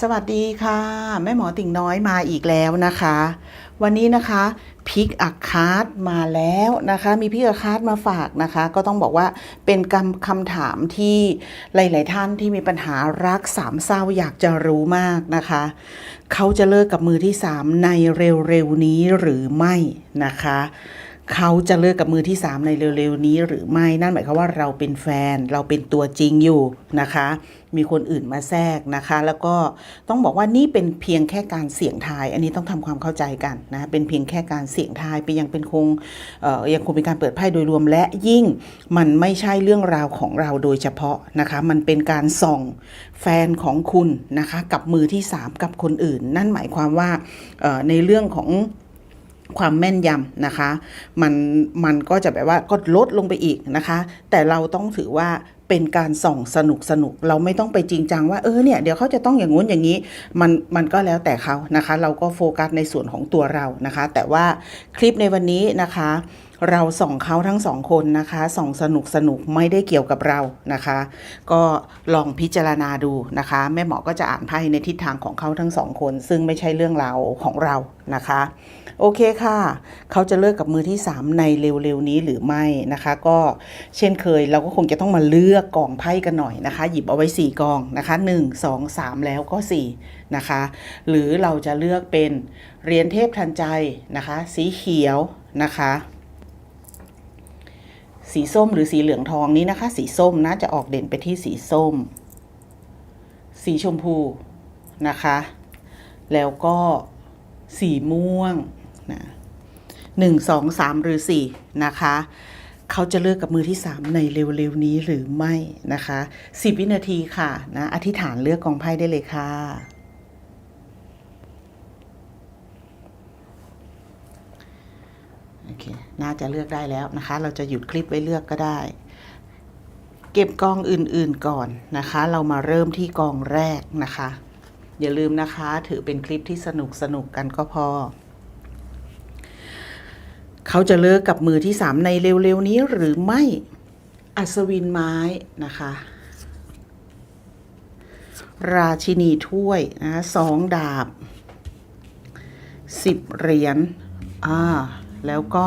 สวัสดีค่ะ แม่หมอติ่งน้อยมาอีกแล้วนะคะ วันนี้นะคะพิกอักคาร์ดมาแล้วนะคะ มีพิกอักคาร์ดมาฝากนะคะ ก็ต้องบอกว่าเป็นคำคำถามที่หลาย ๆ ท่านที่มีปัญหารักสามเศร้าอยากจะรู้มากนะคะ เขาจะเลิกกับมือที่สามในเร็ว ๆ นี้หรือไม่นะคะ เขาจะเลิกกับมือที่ 3 ในเร็วๆนี้หรือไม่นั่นหมายความว่าเราเป็นแฟนเราเป็นตัวจริงอยู่นะคะ มีคนอื่นมาแทรกนะคะ แล้วก็ต้องบอกว่านี่เป็นเพียงแค่การเสี่ยงทาย อันนี้ต้องทำความเข้าใจกันนะเป็นเพียงแค่การเสี่ยงทายไปยังเป็นคงยังคงเป็นการเปิดไพ่โดยรวมและยิ่งมันไม่ใช่เรื่องราวของเราโดยเฉพาะนะคะ มันเป็นการส่องแฟนของคุณนะคะ กับมือที่ 3 กับคนอื่น นั่นหมายความว่าในเรื่องของ ความแม่นยำนะคะ มันมันก็จะแบบว่าก็ลดลงไปอีกนะคะ แต่เราต้องถือว่าเป็นการส่องสนุกสนุกเราไม่ต้องไปจริงจังว่าเออเนี่ยเดี๋ยวเขาจะต้องอย่างงู้นอย่างนี้มันมันก็แล้วแต่เขานะคะ เราก็โฟกัสในส่วนของตัวเรานะคะ แต่ว่าคลิปในวันนี้นะคะ เราส่องเขาทั้งสองคนนะคะส่องสนุกสนุกไม่ได้เกี่ยวกับเรานะคะ ก็ลองพิจารณาดูนะคะ แม่หมอก็จะอ่านไพ่ในทิศทางของเขาทั้งสองคน ซึ่งไม่ใช่เรื่องราวของเรานะคะ โอเคค่ะ เขาจะเลิกกับมือที่ 3 ในเร็วๆนี้หรือไม่นะคะ ก็เช่นเคยเราก็คงจะต้องมาเลือกกองไพ่กันหน่อยนะคะ หยิบเอาไว้ 4กองนะคะ 1 2 3 แล้วก็ 4 นะคะ หรือเราจะเลือกเป็นเหรียญเทพทันใจนะคะ สีเขียวนะคะ สีส้มหรือสีเหลืองทองนี้นะคะ สีส้มน่าจะออกเด่นไปที่สีส้ม สีชมพูนะคะ แล้วก็สีม่วงนะหนึ่งสองสามหรือสี่นะคะ เขาจะเลิกกับมือที่สามในเร็วๆนี้หรือไม่นะคะสิบวินาทีค่ะนะอธิษฐานเลือกกองไพ่ได้เลยค่ะ โอ เคน่าจะเลือกได้แล้วนะคะ เราจะหยุดคลิปไว้เลือกก็ได้ เก็บกองอื่นๆก่อนนะคะ เรามาเริ่มที่กองแรกนะคะ อย่าลืมนะคะ ถือเป็นคลิปที่สนุกสนุกกันก็พอเขาจะเลิกกับมือที่สามในเร็วๆนี้หรือไม่อัศวินไม้นะคะ ราชินีถ้วยนะสองดาบสิบเหรียญอ่า แล้วก็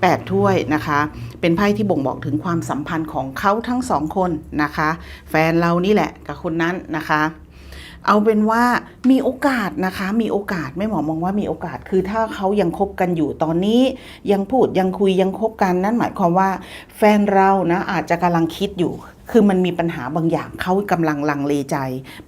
แปดถ้วยนะคะ เป็นไพ่ที่บ่งบอกถึงความสัมพันธ์ของเขาทั้งสองคนนะคะ แฟนเรานี่แหละกับคนนั้นนะคะ เอาเป็นว่ามีโอกาสนะคะ มีโอกาสไม่หมอมองว่ามีโอกาสคือถ้าเขายังคบกันอยู่ตอนนี้ ยังพูดยังคุยยังคบกันนั่นหมายความว่า แฟนเรานะอาจจะกำลังคิดอยู่ คือมันมีปัญหาบางอย่างเขากำลังลังเลใจ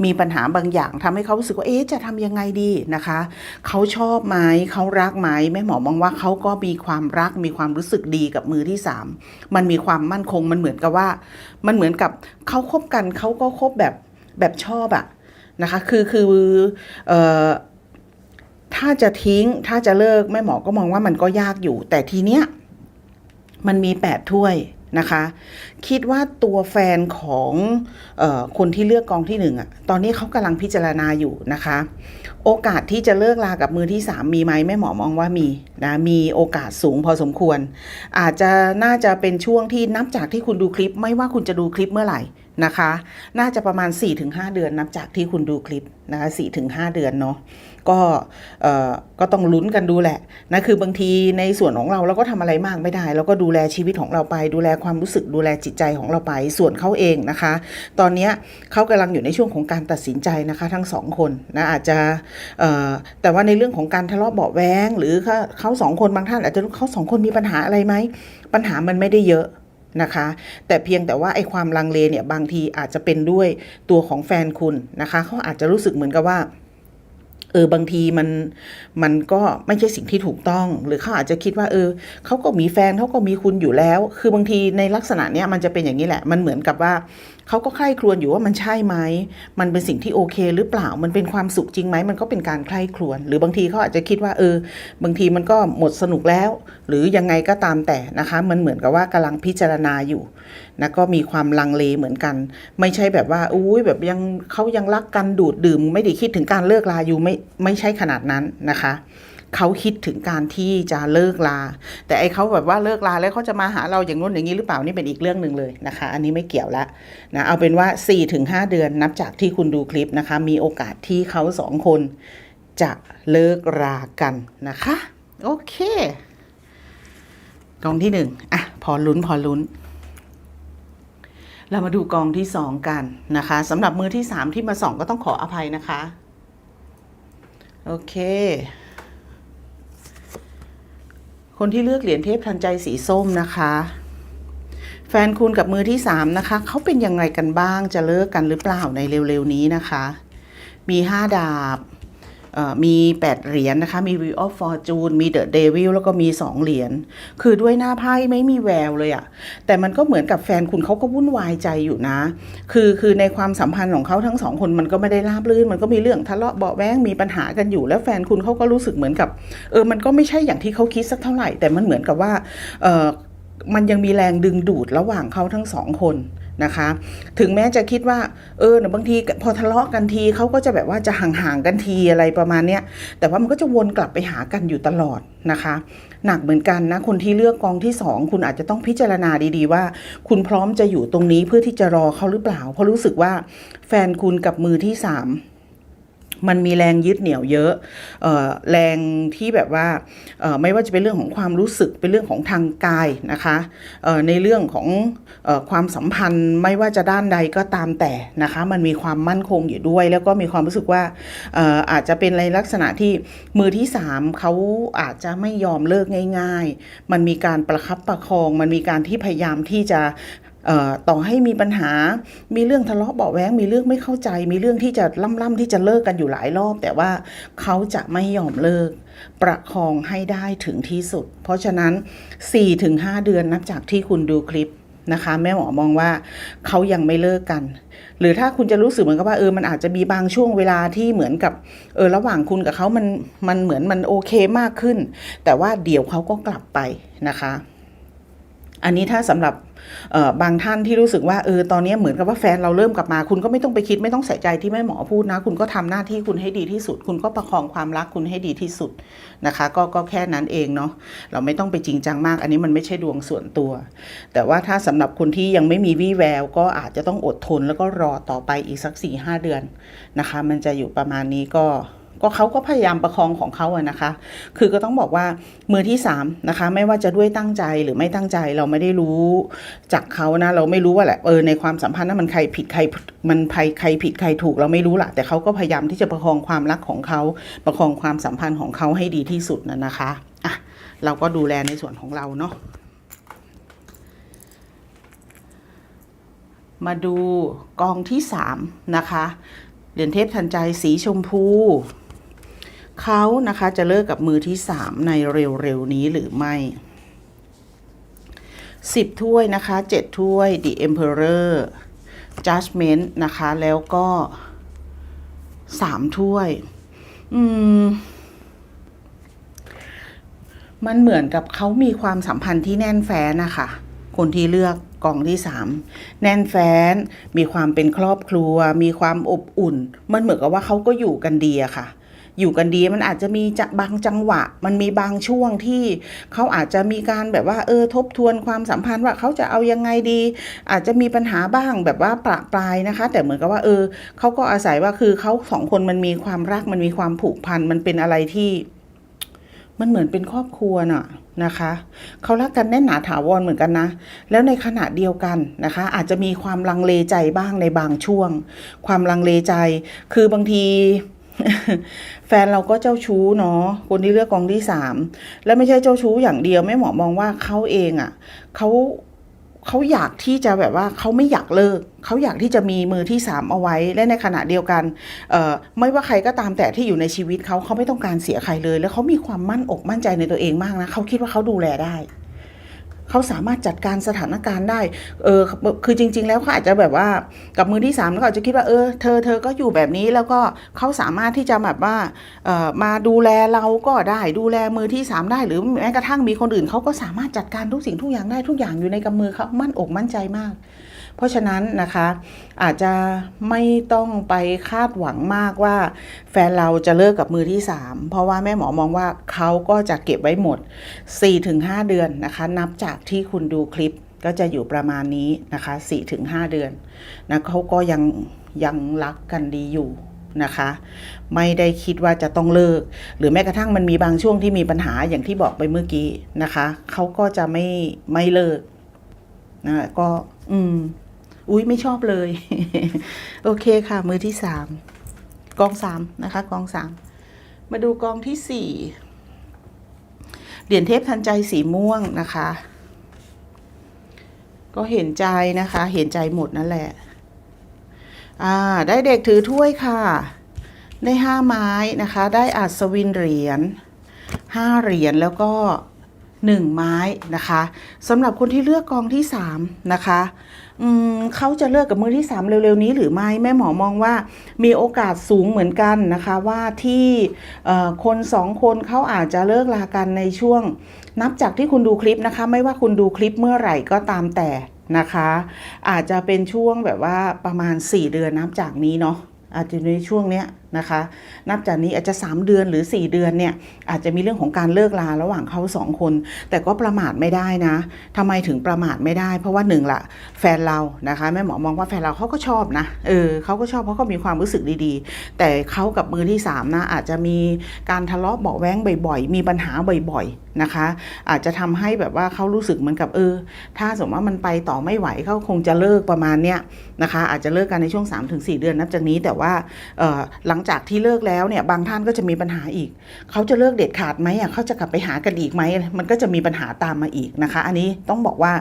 มีปัญหาบางอย่างทำให้เขารู้สึกว่าเอ๊ะจะทำยังไงดีนะคะเขาชอบไหมเขารักไหมแม่หมอมองว่าเขาก็มีความรักมีความรู้สึกดีกับมือที่สามมันมีความมั่นคงมันเหมือนกับว่า มันเหมือนกับเขาคบกันเขาก็คบแบบแบบชอบอะนะคะคือคือเอ่อถ้าจะทิ้งถ้าจะเลิกแม่หมอก็มองว่ามันก็ยากอยู่ แต่ทีเนี้ยมันมีแปดถ้วย นะคะ คิดว่าตัวแฟนของออคนที่เลือกกองที่หนึ่งอะตอนนี้เขากำลังพิจารณาอยู่นะคะ โอกาสที่จะเลิกลากับมือที่สามมีไหมแม่หมอมองว่ามีนะมีโอกาสสูงพอสมควร อาจจะน่าจะเป็นช่วงที่นับจากที่คุณดูคลิป ไม่ว่าคุณจะดูคลิปเมื่อไหร่นะคะ น่าจะประมาณ 4-5 เดือนนับจากที่คุณดูคลิปนะคะ4-5 เดือนเนาะก็เออก็ต้องลุ้นกันดูแหละนะคือบางทีในส่วนของเราเราก็ทำอะไรมากไม่ได้เราก็ดูแลชีวิตของเราไป ดูแลความรู้สึกดูแลจิตใจของเราไป ส่วนเขาเองนะคะ ตอนนี้เขากำลังอยู่ในช่วงของการตัดสินใจนะคะ ทั้งสองคนนะอาจจะแต่ว่าในเรื่องของการทะเลาะเบาแวงหรือเขาเขาสองคนบางท่านอาจจะรู้เขาสองคนมีปัญหาอะไรไหม ปัญหามันไม่ได้เยอะนะคะ แต่เพียงแต่ว่าไอ้ความลังเลเนี่ยบางทีอาจจะเป็นด้วยตัวของแฟนคุณนะคะเขาอาจจะรู้สึกเหมือนกับว่าเออบางทีมันมันก็ไม่ใช่สิ่งที่ถูกต้อง หรือเขาอาจจะคิดว่า เออเขาก็มีแฟนเขาก็มีคุณอยู่แล้ว คือบางทีในลักษณะเนี้ยมันจะเป็นอย่างนี้แหละ มันเหมือนกับว่า เขาก็ใคร่ครวญอยู่ว่ามันใช่ไหม มันเป็นสิ่งที่โอเค หรือเปล่า มันเป็นความสุขจริงไหม มันก็เป็นการใคร่ครวญ หรือบางทีเขาอาจจะคิดว่าเออ บางทีมันก็หมดสนุกแล้ว หรือยังไงก็ตามแต่นะคะ มันเหมือนกับว่ากำลังพิจารณาอยู่นะก็มีความลังเลเหมือนกัน ไม่ใช่แบบว่าอุ้ยแบบยังเขายังรักกันดูดดื่ม ไม่ได้คิดถึงการเลิกลาอยู่ไม่ไม่ใช่ขนาดนั้นนะคะ เขาคิดถึงการที่จะเลิกลา แต่ไอ้เขาแบบว่าเลิกลาแล้วเขาจะมาหาเราอย่างนู้นอย่างนี้หรือเปล่านี่เป็นอีกเรื่องหนึ่งเลยนะคะ อันนี้ไม่เกี่ยวละนะเอาเป็นว่า 4-5 เดือนนับจากที่คุณดูคลิปนะคะ มีโอกาสที่เขาสองคนจะเลิกรากันนะคะ โอเคกองที่หนึ่งอะพอลุ้นพอลุ้น เรามาดูกองที่สองกันนะคะสำหรับมือที่สามที่มาส่องก็ต้องขออภัยนะคะ โอเค คนที่เลือกเหรียญเทพทันใจสีส้มนะคะ แฟนคุณกับมือที่สามนะคะเขาเป็นยังไงกันบ้างจะเลิกกันหรือเปล่าในเร็วๆนี้นะคะ มีห้าดาบ มี 8 เหรียญนะคะ มี Wheel of Fortune มี The Devil แล้วก็มี 2 เหรียญ คือด้วยหน้าไพ่ไม่มีแววเลยอะแต่มันก็เหมือนกับแฟนคุณเขาก็วุ่นวายใจอยู่นะ คือคือในความสัมพันธ์ของเขาทั้งสองคนมันก็ไม่ได้ราบรื่น มันก็มีเรื่องทะเลาะเบาแวงมีปัญหากันอยู่ แล้วแฟนคุณเขาก็รู้สึกเหมือนกับ เออ มันก็ไม่ใช่อย่างที่เขาคิดสักเท่าไหร่ แต่มันเหมือนกับว่า เออมันยังมีแรงดึงดูดระหว่างเขาทั้งสองคน นะคะ ถึงแม้จะคิดว่า เออเนี่ยบางทีพอทะเลาะกันทีเขาก็จะแบบว่าจะห่างๆกันทีอะไรประมาณเนี้ยแต่ว่ามันก็จะวนกลับไปหากันอยู่ตลอดนะคะ หนักเหมือนกันนะ คนที่เลือกกองที่สองคุณอาจจะต้องพิจารณาดีๆว่า คุณพร้อมจะอยู่ตรงนี้เพื่อที่จะรอเขาหรือเปล่า เพราะรู้สึกว่าแฟนคุณกับมือที่สา มันมีแรงยึดเหนี่ยวเยอะออแรงที่แบบว่าไม่ว่าจะเป็นเรื่องของความรู้สึกเป็นเรื่องของทางกายนะคะในเรื่องของอความสัมพันธ์ไม่ว่าจะด้านใดก็ตามแต่นะคะ มันมีความมั่นคงอยู่ด้วย แล้วก็มีความรู้สึกว่าอออาจจะเป็นในลักษณะที่มือที่สามเขาอาจจะไม่ยอมเลิกง่าย ๆ มันมีการประคับประคอง มันมีการที่พยายามที่จะ ต่อให้มีปัญหา มีเรื่องทะเลาะเบาะแว้ง มีเรื่องไม่เข้าใจ มีเรื่องที่จะล่ำๆที่จะเลิกกันอยู่หลายรอบ แต่ว่าเขาจะไม่ยอมเลิก ประคองให้ได้ถึงที่สุด เพราะฉะนั้น 4-5 เดือนนับจากที่คุณดูคลิปนะคะแม่หมอมองว่าเขายังไม่เลิกกัน หรือถ้าคุณจะรู้สึกเหมือนกับว่าเออมันอาจจะมีบางช่วงเวลาที่เหมือนกับเออระหว่างคุณกับเขามันมันเหมือนมันโอเคมากขึ้น แต่ว่าเดี๋ยวเขาก็กลับไปนะคะ อันนี้ถ้าสำหรับบางท่านที่รู้สึกว่าเออตอนนี้เหมือนกับว่าแฟนเราเริ่มกลับมา คุณก็ไม่ต้องไปคิดไม่ต้องใส่ใจที่แม่หมอพูดนะ คุณก็ทำหน้าที่คุณให้ดีที่สุด คุณก็ประคองความรักคุณให้ดีที่สุดนะคะ ก็ก็แค่นั้นเองเนาะเราไม่ต้องไปจริงจังมาก อันนี้มันไม่ใช่ดวงส่วนตัว แต่ว่าถ้าสำหรับคนที่ยังไม่มีวี่แวว ก็อาจจะต้องอดทนแล้วก็รอต่อไปอีกสัก4ี่ห้าเดือนนะคะ มันจะอยู่ประมาณนี้ก็ ก็เขาก็พยายามประคองของเขาอะนะคะ คือก็ต้องบอกว่ามือที่สามนะคะไม่ว่าจะด้วยตั้งใจหรือไม่ตั้งใจเราไม่ได้รู้จากเขานะเราไม่รู้ว่าแหละเออในความสัมพันธ์นั้นมันใครผิดใครมันใครใครผิดใครถูกเราไม่รู้ละแต่เขาก็พยายามที่จะประคองความรักของเขาประคองความสัมพันธ์ของเขาให้ดีที่สุดนะนะคะอะเราก็ดูแลในส่วนของเราเนาะมาดูกองที่สามนะคะ เหรียญเทพทันใจสีชมพู เขานะคะจะเลิกกับมือที่สามในเร็วๆนี้หรือไม่สิบถ้วยนะคะเจ็ดถ้วย The Emperor Judgment นะคะ แล้วก็สามถ้วย อืม มันเหมือนกับเขามีความสัมพันธ์ที่แน่นแฟ้นนะคะคนที่เลือกกองที่สามแน่นแฟ้น มีความเป็นครอบครัว มีความอบอุ่น มันเหมือนกับว่าเขาก็อยู่กันดีอะค่ะ อยู่กันดี มันอาจจะมีจะบางจังหวะ มันมีบางช่วงที่เขาอาจจะมีการแบบว่าเออทบทวนความสัมพันธ์ว่าเขาจะเอายังไงดี อาจจะมีปัญหาบ้างแบบว่าประปรายนะคะ แต่เหมือนกับว่าเออเขาก็อาศัยว่าคือเขาสองคนมันมีความรักมันมีความผูกพันมันเป็นอะไรที่มันเหมือนเป็นครอบครัวน่ะนะคะเขารักกันแน่นหนาถาวรเหมือนกันนะ แล้วในขณะเดียวกันนะคะ อาจจะมีความลังเลใจบ้างในบางช่วง ความลังเลใจ คือบางที แฟนเราก็เจ้าชู้เนาะคนที่เลือกกองที่สามแล้วไม่ใช่เจ้าชู้อย่างเดียวแม่หมอมองว่าเขาเองอะ่ะเขาเขาอยากที่จะแบบว่าเขาไม่อยากเลิกเขาอยากที่จะมีมือที่สามเอาไว้และในขณะเดียวกันเออไม่ว่าใครก็ตามแต่ที่อยู่ในชีวิตเขาเขาไม่ต้องการเสียใครเลย แล้วเขามีความมั่นอกมั่นใจในตัวเองมากนะเขาคิดว่าเขาดูแลได้ เขาสามารถจัดการสถานการณ์ได้ เออ คือจริง ๆ แล้วเขาอาจจะแบบว่ากับมือที่สามแล้วก็อาจจะคิดว่า เออ เธอ เธอก็อยู่แบบนี้ แล้วก็เขาสามารถที่จะแบบว่า เออมาดูแลเราก็ได้ ดูแลมือที่สามได้ หรือแม้กระทั่งมีคนอื่นเขาก็สามารถจัดการทุกสิ่งทุกอย่างได้ ทุกอย่างอยู่ในกำมือเขามั่นอกมั่นใจมาก เพราะฉะนั้นนะคะอาจจะไม่ต้องไปคาดหวังมากว่า แฟนเราจะเลิกกับมือที่ 3 เพราะว่าแม่หมอมองว่าเขาก็จะเก็บไว้หมด 4-5 เดือนนะคะ นับจากที่คุณดูคลิปก็จะอยู่ประมาณนี้นะคะ4-5 เดือนนะเขาก็ยังยังรักกันดีอยู่นะคะ ไม่ได้คิดว่าจะต้องเลิก หรือแม้กระทั่งมันมีบางช่วงที่มีปัญหาอย่างที่บอกไปเมื่อกี้นะคะ เขาก็จะไม่ไม่เลิกนะก็ อืม อุ้ยไม่ชอบเลย โอเคค่ะ มือที่สามกองสามนะคะ กองสามมาดูกองที่สี่เหรียญเทพทันใจสีม่วงนะคะ ก็เห็นใจนะคะ เห็นใจหมดนั่นแหละ อ่า ได้เด็กถือถ้วยค่ะ ได้ห้าไม้นะคะ ได้อัศวินเหรียญห้าเหรียญแล้วก็ หนึ่งไม้นะคะสำหรับคนที่เลือกกองที่สามนะคะเขาจะเลิกกับมือที่สามเร็วๆนี้หรือไม่แม่หมอมองว่ามีโอกาสสูงเหมือนกันนะคะว่าที่คนสองคนเขาอาจจะเลิกลากันในช่วง นับจากที่คุณดูคลิปนะคะ ไม่ว่าคุณดูคลิปเมื่อไหร่ก็ตามแต่นะคะ อาจจะเป็นช่วงแบบว่าประมาณ 4 เดือนนับจากนี้เนาะอาจจะในช่วงเนี้ย นะคะ นับจากนี้อาจจะ 3 เดือนหรือ 4 เดือนเนี่ยอาจจะมีเรื่องของการเลิกลาระหว่างเขาสองคน แต่ก็ประมาทไม่ได้นะทำไมถึงประมาทไม่ได้ เพราะว่าหนึ่งละแฟนเรานะคะแม่หมอมองว่าแฟนเราเขาก็ชอบนะเออเขาก็ชอบเพราะเขามีความรู้สึกดีๆ แต่เขากับมือที่สามนะอาจจะมีการทะเลาะเบาแว้งบ่อยๆ มีปัญหาบ่อยๆนะคะ อาจจะทำให้แบบว่าเขารู้สึกเหมือนกับเออ ถ้าสมมติว่ามันไปต่อไม่ไหวเขาคงจะเลิกประมาณเนี้ยนะคะ อาจจะเลิกกันในช่วง 3-4 เดือนนับจากนี้แต่ว่าออหลังจากที่เลิกแล้วเนี่ยบางท่านก็จะมีปัญหาอีก เขาจะเลิกเด็ดขาดไหมอะเขาจะกลับไปหากันอีกไหมมันก็จะมีปัญหาตามมาอีกนะคะ อันนี้ต้องบอกว่า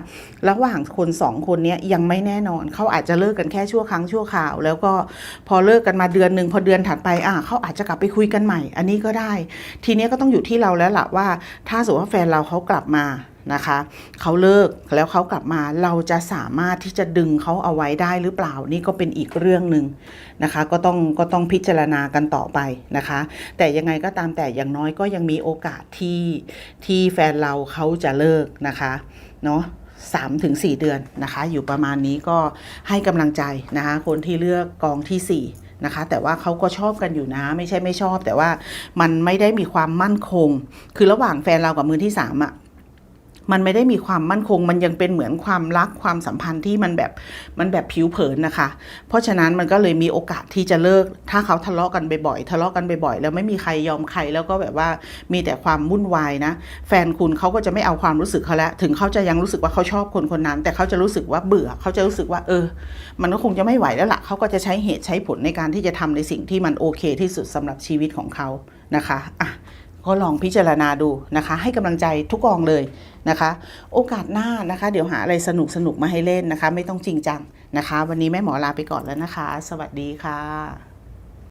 ระหว่างคนสองคนเนี้ยยังไม่แน่นอนเขาอาจจะเลิกกันแค่ชั่วครั้งชั่วคราว แล้วก็พอเลิกกันมาเดือนหนึ่งพอเดือนถัดไปอะเขาอาจจะกลับไปคุยกันใหม่ อันนี้ก็ได้ ทีนี้ก็ต้องอยู่ที่เราแล้วล่ะว่า ถ้าสมมติว่าแฟนเราเขากลับมา นะคะเขาเลิกแล้วเขากลับมาเราจะสามารถที่จะดึงเขาเอาไว้ได้หรือเปล่านี่ก็เป็นอีกเรื่องหนึ่งนะคะ ก็ต้องก็ต้องพิจารณากันต่อไปนะคะ แต่ยังไงก็ตามแต่อย่างน้อยก็ยังมีโอกาสที่ที่แฟนเราเขาจะเลิกนะคะเนาะสามถึงสี่เดือนนะคะ อยู่ประมาณนี้ก็ให้กำลังใจนะคะ คนที่เลือกกองที่สี่นะคะแต่ว่าเขาก็ชอบกันอยู่นะ ไม่ใช่ไม่ชอบ แต่ว่ามันไม่ได้มีความมั่นคง คือระหว่างแฟนเรากับมือที่สามอะ มันไม่ได้มีความมั่นคง มันยังเป็นเหมือนความรักความสัมพันธ์ที่มันแบบมันแบบผิวเผินนะคะ เพราะฉะนั้นมันก็เลยมีโอกาสที่จะเลิก ถ้าเขาทะเลาะกันบ่อยๆทะเลาะกันบ่อยๆแล้วไม่มีใครยอมใครแล้วก็แบบว่ามีแต่ความวุ่นวายนะ แฟนคุณเขาก็จะไม่เอาความรู้สึกเขาแล้วถึงเขาจะยังรู้สึกว่าเขาชอบคนคนนั้น แต่เขาจะรู้สึกว่าเบื่อเขาจะรู้สึกว่า เออ มันก็คงจะไม่ไหวแล้วล่ะเขาก็จะใช้เหตุใช้ผลในการที่จะทำในสิ่งที่มันโอเคที่สุดสำหรับชีวิตของเขานะคะอะ ก็ลองพิจารณาดูนะคะ ให้กำลังใจทุกกองเลยนะคะ โอกาสหน้านะคะ เดี๋ยวหาอะไรสนุกสนุกมาให้เล่นนะคะ ไม่ต้องจริงจังนะคะ วันนี้แม่หมอลาไปก่อนแล้วนะคะ สวัสดีค่ะ